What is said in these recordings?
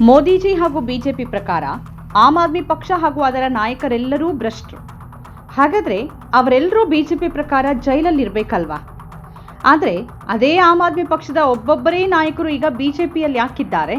ಮೋದಿಜಿ ಹಾಗೂ ಬಿಜೆಪಿ ಪ್ರಕಾರ ಆಮ್ ಆದ್ಮಿ ಪಕ್ಷ ಹಾಗೂ ಅದರ ನಾಯಕರೆಲ್ಲರೂ ಭ್ರಷ್ಟರು. ಹಾಗಾದ್ರೆ ಅವರೆಲ್ಲರೂ ಬಿಜೆಪಿ ಪ್ರಕಾರ ಜೈಲಲ್ಲಿರ್ಬೇಕಲ್ವಾ? ಆದರೆ ಅದೇ ಆಮ್ ಆದ್ಮಿ ಪಕ್ಷದ ಒಬ್ಬೊಬ್ಬರೇ ನಾಯಕರು ಈಗ ಬಿಜೆಪಿಯಲ್ಲಿ ಯಾಕಿದ್ದಾರೆ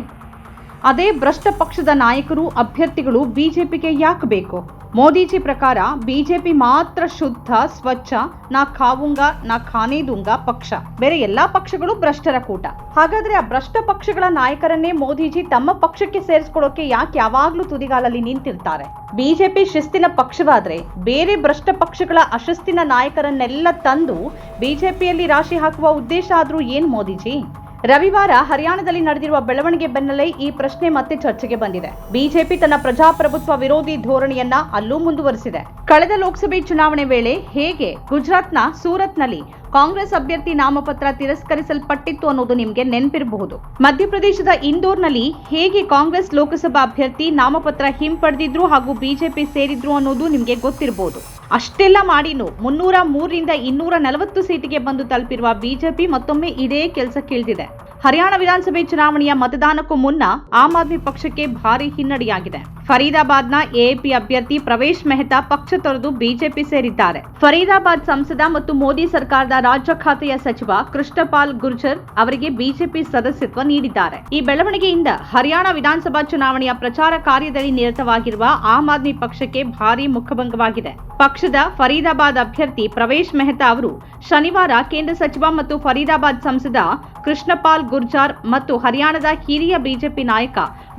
ಅದೇ ಭ್ರಷ್ಟ ಪಕ್ಷದ ನಾಯಕರು ಅಭ್ಯರ್ಥಿಗಳು ಬಿಜೆಪಿಗೆ ಯಾಕೆ ಬೇಕು? ಮೋದಿಜಿ ಪ್ರಕಾರ ಬಿಜೆಪಿ ಮಾತ್ರ ಶುದ್ಧ, ಸ್ವಚ್ಛ, ನಾ ಖಾವುಂಗ, ನಾ ಖಾನೇ ದೂಂಗ ಪಕ್ಷ. ಬೇರೆ ಎಲ್ಲಾ ಪಕ್ಷಗಳು ಭ್ರಷ್ಟರ ಕೂಟ. ಹಾಗಾದ್ರೆ ಆ ಭ್ರಷ್ಟ ಪಕ್ಷಗಳ ನಾಯಕರನ್ನೇ ಮೋದಿಜಿ ತಮ್ಮ ಪಕ್ಷಕ್ಕೆ ಸೇರಿಸ್ಕೊಳ್ಳೋಕೆ ಯಾಕೆ ಯಾವಾಗ್ಲೂ ತುದಿಗಾಲಲ್ಲಿ ನಿಂತಿರ್ತಾರೆ? ಬಿಜೆಪಿ ಶಿಸ್ತಿನ ಪಕ್ಷವಾದ್ರೆ ಬೇರೆ ಭ್ರಷ್ಟ ಪಕ್ಷಗಳ ಅಶಿಸ್ತಿನ ನಾಯಕರನ್ನೆಲ್ಲ ತಂದು ಬಿಜೆಪಿಯಲ್ಲಿ ರಾಶಿ ಹಾಕುವ ಉದ್ದೇಶ ಆದ್ರೂ ಏನ್ ಮೋದಿಜಿ? ರವಿವಾರ ಹರಿಯಾಣದಲ್ಲಿ ನಡೆದಿರುವ ಬೆಳವಣಿಗೆ ಬೆನ್ನಲ್ಲೇ ಈ ಪ್ರಶ್ನೆ ಮತ್ತೆ ಚರ್ಚೆಗೆ ಬಂದಿದೆ. ಬಿಜೆಪಿ ತನ್ನ ಪ್ರಜಾಪ್ರಭುತ್ವ ವಿರೋಧಿ ಧೋರಣೆಯನ್ನ ಅಲ್ಲೂ ಮುಂದುವರೆಸಿದೆ. ಕಳೆದ ಲೋಕಸಭೆ ಚುನಾವಣೆ ವೇಳೆ ಹೇಗೆ ಗುಜರಾತ್ನ ಸೂರತ್ನಲ್ಲಿ ಕಾಂಗ್ರೆಸ್ ಅಭ್ಯರ್ಥಿ ನಾಮಪತ್ರ ತಿರಸ್ಕರಿಸಲ್ಪಟ್ಟಿತ್ತು ಅನ್ನೋದು ನಿಮಗೆ ನೆನಪಿರಬಹುದು. ಮಧ್ಯಪ್ರದೇಶದ ಇಂದೋರ್ನಲ್ಲಿ ಹೇಗೆ ಕಾಂಗ್ರೆಸ್ ಲೋಕಸಭಾ ಅಭ್ಯರ್ಥಿ ನಾಮಪತ್ರ ಹಿಂಪಡೆದಿದ್ರು ಹಾಗೂ ಬಿಜೆಪಿ ಸೇರಿದ್ರು ಅನ್ನೋದು ನಿಮಗೆ ಗೊತ್ತಿರಬಹುದು ಅಷ್ಟೆಲ್ಲ ಮಾಡಿನೂ ಮುನ್ನೂರ ಮೂರರಿಂದ ಇನ್ನೂರ ನಲವತ್ತು ಸೀಟಿಗೆ ಬಂದು ತಲುಪಿರುವ ಬಿಜೆಪಿ ಮತ್ತೊಮ್ಮೆ ಇದೇ ಕೆಲಸಕ್ಕಿಳಿದಿದೆ ಹರಿಯಾಣ ವಿಧಾನಸಭೆ ಚುನಾವಣೆಯ ಮತದಾನಕ್ಕೂ ಮುನ್ನ ಆಮ್ ಆದ್ಮಿ ಪಕ್ಷಕ್ಕೆ ಭಾರಿ ಹಿನ್ನಡೆಯಾಗಿದೆ. ಫರೀದಾಬಾದ್ನ ಎಎಪಿ ಅಭ್ಯರ್ಥಿ ಪ್ರವೇಶ್ ಮೆಹ್ತಾ ಪಕ್ಷ ತೊರೆದು ಬಿಜೆಪಿ ಸೇರಿದ್ದಾರೆ. ಫರೀದಾಬಾದ್ ಸಂಸದ ಮತ್ತು ಮೋದಿ ಸರ್ಕಾರದ ರಾಜ್ಯ ಖಾತೆಯ ಸಚಿವ ಕೃಷ್ಣಪಾಲ್ ಗುರ್ಜರ್ ಅವರಿಗೆ ಬಿಜೆಪಿ ಸದಸ್ಯತ್ವ ನೀಡಿದ್ದಾರೆ. ಈ ಬೆಳವಣಿಗೆಯಿಂದ ಹರಿಯಾಣ ವಿಧಾನಸಭಾ ಚುನಾವಣೆಯ ಪ್ರಚಾರ ಕಾರ್ಯದಲ್ಲಿ ನಿರತವಾಗಿರುವ ಆಮ್ ಆದ್ಮಿ ಪಕ್ಷಕ್ಕೆ ಭಾರಿ ಮುಖಭಂಗವಾಗಿದೆ. ಪಕ್ಷದ ಫರೀದಾಬಾದ್ ಅಭ್ಯರ್ಥಿ ಪ್ರವೇಶ್ ಮೆಹ್ತಾ ಅವರು ಶನಿವಾರ ಕೇಂದ್ರ ಸಚಿವ ಮತ್ತು ಫರೀದಾಬಾದ್ ಸಂಸದ ಕೃಷ್ಣಪಾಲ್ ಗುರ್ಜಾರ್ ಮತ್ತು ಹರಿಯಾಣದ ಹಿರಿಯ ಬಿಜೆಪಿ ನಾಯಕ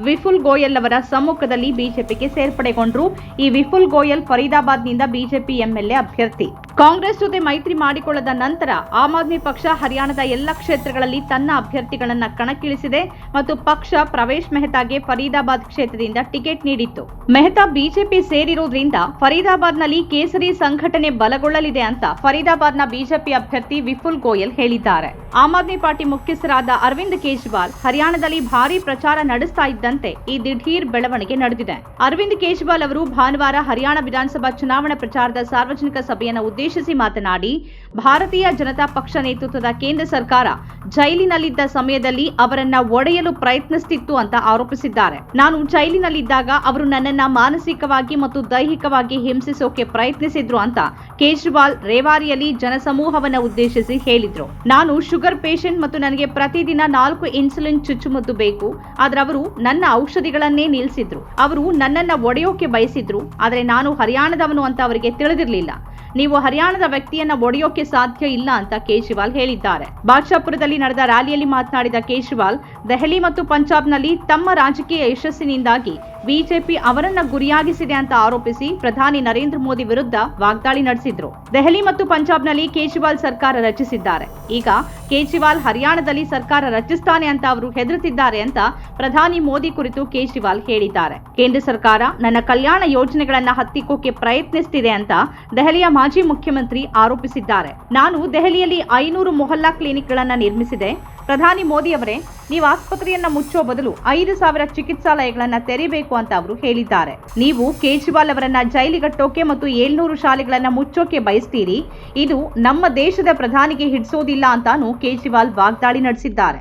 ವಿಫುಲ್ ಗೋಯಲ್ ಅವರ ಸಮ್ಮುಖದಲ್ಲಿ ಬಿಜೆಪಿಗೆ ಸೇರ್ಪಡೆಗೊಂಡರು. ಈ ವಿಫುಲ್ ಗೋಯಲ್ ಫರೀದಾಬಾದ್ನಿಂದ ಬಿಜೆಪಿ ಎಂಎಲ್ಎ ಅಭ್ಯರ್ಥಿ. ಕಾಂಗ್ರೆಸ್ ಜೊತೆ ಮೈತ್ರಿ ಮಾಡಿಕೊಳ್ಳದ ನಂತರ ಆಮ್ ಆದ್ಮಿ ಪಕ್ಷ ಹರಿಯಾಣದ ಎಲ್ಲ ಕ್ಷೇತ್ರಗಳಲ್ಲಿ ತನ್ನ ಅಭ್ಯರ್ಥಿಗಳನ್ನು ಕಣಕ್ಕಿಳಿಸಿದೆ ಮತ್ತು ಪಕ್ಷ ಪ್ರವೇಶ್ ಮೆಹ್ತಾಗೆ ಫರೀದಾಬಾದ್ ಕ್ಷೇತ್ರದಿಂದ ಟಿಕೆಟ್ ನೀಡಿತ್ತು. ಮೆಹ್ತಾ ಬಿಜೆಪಿ ಸೇರಿರುವುದರಿಂದ ಫರೀದಾಬಾದ್ನಲ್ಲಿ ಕೇಸರಿ ಸಂಘಟನೆ ಬಲಗೊಳ್ಳಲಿದೆ ಅಂತ ಫರೀದಾಬಾದ್ನ ಬಿಜೆಪಿ ಅಭ್ಯರ್ಥಿ ವಿಫುಲ್ ಗೋಯಲ್ ಹೇಳಿದ್ದಾರೆ. ಆಮ್ ಆದ್ಮಿ ಪಾರ್ಟಿ ಮುಖ್ಯಸ್ಥರಾದ ಅರವಿಂದ್ ಕೇಜ್ರಿವಾಲ್ ಹರಿಯಾಣದಲ್ಲಿ ಭಾರಿ ಪ್ರಚಾರ ನಡೆಸ್ತಾ ಇದ್ದಂತೆ ಈ ದಿಢೀರ್ ಬೆಳವಣಿಗೆ ನಡೆದಿದೆ. ಅರವಿಂದ್ ಕೇಜ್ರಿವಾಲ್ ಅವರು ಭಾನುವಾರ ಹರಿಯಾಣ ವಿಧಾನಸಭಾ ಚುನಾವಣಾ ಪ್ರಚಾರದ ಸಾರ್ವಜನಿಕ ಸಭೆಯನ್ನು ಉದ್ದೇಶಿಸಿ ಮಾತನಾಡಿ, ಭಾರತೀಯ ಜನತಾ ಪಕ್ಷ ನೇತೃತ್ವದ ಕೇಂದ್ರ ಸರ್ಕಾರ ಜೈಲಿನಲ್ಲಿದ್ದ ಸಮಯದಲ್ಲಿ ಅವರನ್ನ ಒಡೆಯಲು ಪ್ರಯತ್ನಿಸುತ್ತಿತ್ತು ಅಂತ ಆರೋಪಿಸಿದ್ದಾರೆ. ನಾನು ಜೈಲಿನಲ್ಲಿದ್ದಾಗ ಅವರು ನನ್ನನ್ನ ಮಾನಸಿಕವಾಗಿ ಮತ್ತು ದೈಹಿಕವಾಗಿ ಹಿಂಸಿಸೋಕೆ ಪ್ರಯತ್ನಿಸಿದ್ರು ಅಂತ ಕೇಜ್ರಿವಾಲ್ ರೇವಾರಿಯಲ್ಲಿ ಜನಸಮೂಹವನ್ನ ಉದ್ದೇಶಿಸಿ ಹೇಳಿದ್ರು. ನಾನು ಶುಗರ್ ಪೇಷಂಟ್ ಮತ್ತು ನನಗೆ ಪ್ರತಿದಿನ ನಾಲ್ಕು ಇನ್ಸುಲಿನ್ ಚುಚ್ಚುಮದ್ದು ಬೇಕು. ಆದ್ರೆ ಅವರು ನನ್ನ ಔಷಧಿಗಳನ್ನೇ ನಿಲ್ಲಿಸಿದ್ರು ಅವರು ನನ್ನನ್ನ ಒಡೆಯೋಕೆ ಬಯಸಿದ್ರು. ಆದರೆ ನಾನು ಹರಿಯಾಣದವನು ಅಂತ ಅವರಿಗೆ ತಿಳಿದಿರಲಿಲ್ಲ. ನೀವು ಹರಿಯಾಣದ ವ್ಯಕ್ತಿಯನ್ನ ಒಡೆಯೋಕೆ ಸಾಧ್ಯ ಇಲ್ಲ ಅಂತ ಕೇಜ್ರಿವಾಲ್ ಹೇಳಿದ್ದಾರೆ. ಬಾದ್ಶಾಪುರದಲ್ಲಿ ನಡೆದ ರ್ಯಾಲಿಯಲ್ಲಿ ಮಾತನಾಡಿದ ಕೇಜ್ರಿವಾಲ್, ದೆಹಲಿ ಮತ್ತು ಪಂಜಾಬ್ನಲ್ಲಿ ತಮ್ಮ ರಾಜಕೀಯ ಯಶಸ್ಸಿನಿಂದಾಗಿ ಬಿಜೆಪಿ ಅವರನ್ನ ಗುರಿಯಾಗಿಸಿದೆ ಅಂತ ಆರೋಪಿಸಿ ಪ್ರಧಾನಿ ನರೇಂದ್ರ ಮೋದಿ ವಿರುದ್ಧ ವಾಗ್ದಾಳಿ ನಡೆಸಿದ್ರು. ದೆಹಲಿ ಮತ್ತು ಪಂಜಾಬ್ನಲ್ಲಿ ಕೇಜ್ರಿವಾಲ್ ಸರ್ಕಾರ ರಚಿಸಿದ್ದಾರೆ. ಈಗ ಕೇಜ್ರಿವಾಲ್ ಹರಿಯಾಣದಲ್ಲಿ ಸರ್ಕಾರ ರಚಿಸ್ತಾನೆ ಅಂತ ಅವರು ಹೆದರುತ್ತಿದ್ದಾರೆ ಅಂತ ಪ್ರಧಾನಿ ಮೋದಿ ಕುರಿತು ಕೇಜ್ರಿವಾಲ್ ಹೇಳಿದ್ದಾರೆ. ಕೇಂದ್ರ ಸರ್ಕಾರ ನನ್ನ ಕಲ್ಯಾಣ ಯೋಜನೆಗಳನ್ನ ಹತ್ತಿಕ್ಕೋಕೆ ಪ್ರಯತ್ನಿಸುತ್ತಿದೆ ಅಂತ ದೆಹಲಿಯ ಮಾಜಿ ಮುಖ್ಯಮಂತ್ರಿ ಆರೋಪಿಸಿದ್ದಾರೆ. ನಾನು ದೆಹಲಿಯಲ್ಲಿ ಐನೂರು ಮೊಹಲ್ಲಾ ಕ್ಲಿನಿಕ್ಗಳನ್ನ ನಿರ್ಮಿಸಿದೆ. ಪ್ರಧಾನಿ ಮೋದಿ ಅವರೇ, ನೀವು ಆಸ್ಪತ್ರೆಯನ್ನ ಮುಚ್ಚೋ ಬದಲು ಐದು ಸಾವಿರ ಚಿಕಿತ್ಸಾಲಯಗಳನ್ನ ತೆರೆಯಬೇಕು ಅಂತ ಅವರು ಹೇಳಿದ್ದಾರೆ. ನೀವು ಕೇಜ್ರಿವಾಲ್ ಅವರನ್ನ ಜೈಲಿಗಟ್ಟೋಕೆ ಮತ್ತು ಏಳ್ನೂರು ಶಾಲೆಗಳನ್ನ ಮುಚ್ಚೋಕೆ ಬಯಸ್ತೀರಿ. ಇದು ನಮ್ಮ ದೇಶದ ಪ್ರಧಾನಿಗೆ ಹಿಡಿಸೋದಿಲ್ಲ ಅಂತಾನು ಕೇಜ್ರಿವಾಲ್ ವಾಗ್ದಾಳಿ ನಡೆಸಿದ್ದಾರೆ.